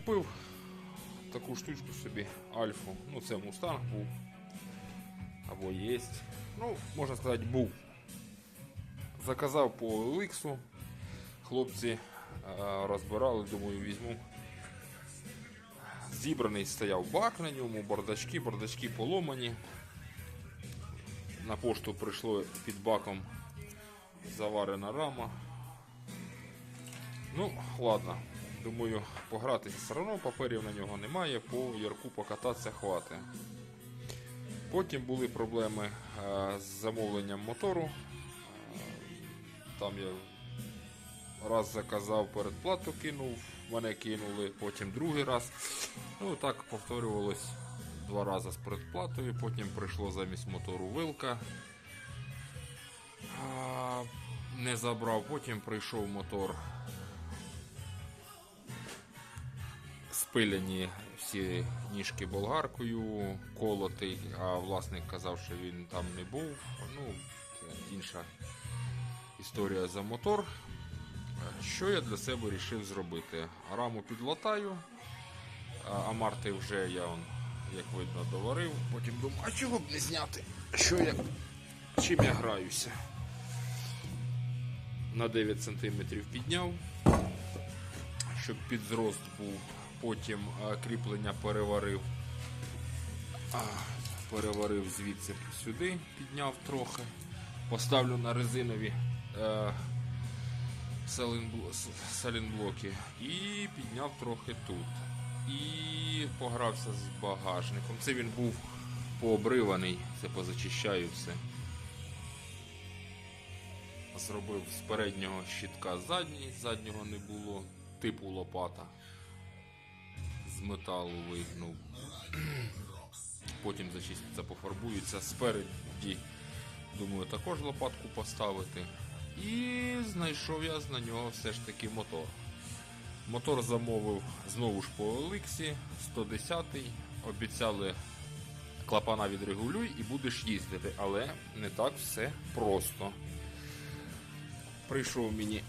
Купив таку штучку собі Альфу. Ну, це Мустанг був. Або є. Ну, можна сказати, був. Заказав по OLX. Хлопці е, розбирали, думаю, візьму. Зібраний стояв бак на ньому, бардачки, бардачки поломані. На пошту прийшло під баком заварена рама. Ну, ладно. Думаю, погратися все одно, паперів на нього немає, по ярку покататися хватить. Потім були проблеми е, з замовленням мотору. Е, Там я раз заказав передплату кинув, мене кинули, потім другий раз. Ну так повторювалось два рази з передплатою, потім прийшло замість мотору вилка. Не забрав, потім прийшов мотор. Спиляні всі ніжки болгаркою, колотий, а власник казав, що він там не був. Ну, інша історія за мотор. Що я для себе вирішив зробити? Раму підлатаю, а марти вже я, як видно, доварив. Потім думаю, а чого б не зняти? Що я, чим я граюся? На 9 см підняв, щоб під зрост був. Потім кріплення переварив. Переварив звідси сюди, підняв трохи. Поставлю на резинові. Е, салінблоки і підняв трохи тут. І погрався з багажником. Це він був пообриваний, це позачищаю все. Зробив з переднього щитка задній, заднього не було, типу лопата. З металу вигнув. Потім зачиститься, пофарбується. Спереді, думаю, також лопатку поставити. І знайшов я на нього все ж таки мотор. Мотор замовив знову ж по Олексі 110-й. Обіцяли клапана відрегулюй і будеш їздити, але не так все просто. Прийшов мені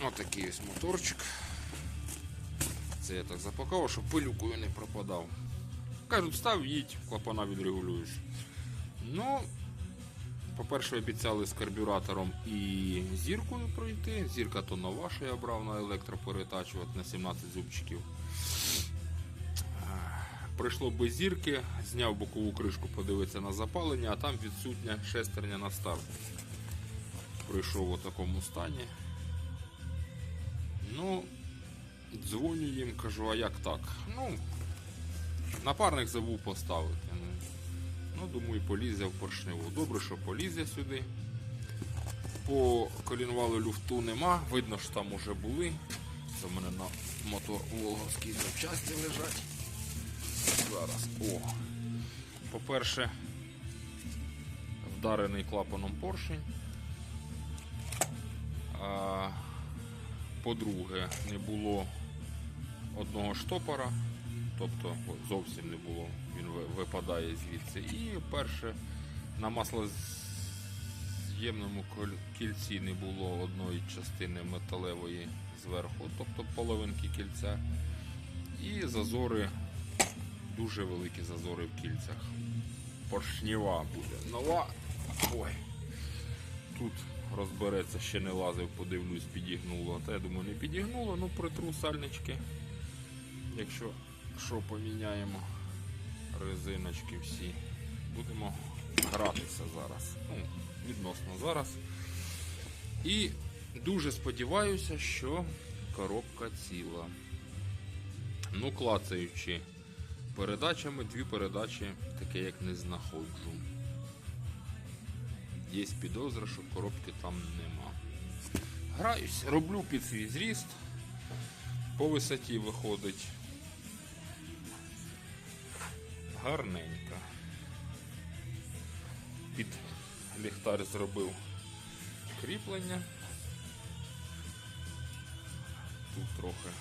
отакий ось моторчик. Це я так запакував, щоб пилюкою не пропадав. Кажуть, став, їдь, клапана відрегулюєш. Ну, по-перше, обіцяли з карбюратором і зіркою пройти. Зірка то нова, що я брав на електроперетачувати на 17 зубчиків. Прийшло без зірки, зняв бокову кришку, подивитися на запалення, а там відсутня шестерня на старт. Прийшов у такому стані. Ну, дзвоню їм, кажу, а як так? Ну, напарник забув поставити. Ну, Ну, думаю, полізе в поршневу. Добре, що полізе сюди. По колінвалу люфту нема. Видно, що там уже були. Це в мене на мотор волговські запчасті лежать. Зараз. О. По-перше, вдарений клапаном поршень. А, по-друге, не було одного штопора, тобто зовсім не було, він випадає звідси. І перше, на маслоз'ємному кільці не було одної частини металевої зверху, тобто половинки кільця. І зазори, дуже великі зазори в кільцях. Поршнєва буде нова. Ой. Тут розбереться, ще не лазив, подивлюсь, підігнуло. Та я думаю, не підігнуло, ну притру сальнички. Якщо що поміняємо резиночки всі, будемо гратися зараз. Ну, відносно зараз. І дуже сподіваюся, що коробка ціла. Ну, клацаючи передачами, дві передачі таке як не знаходжу. Є підозра, що коробки там нема. Граюсь, роблю під свій зріст. По висоті виходить гарненько. Під ліхтар зробив кріплення. Тут трохи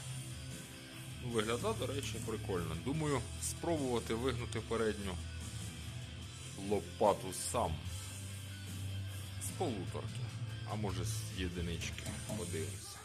Ну, виглядає, до речі, прикольно. Думаю, спробувати вигнути передню лопату сам. З полуторки, а може з єдинички. Подивимося.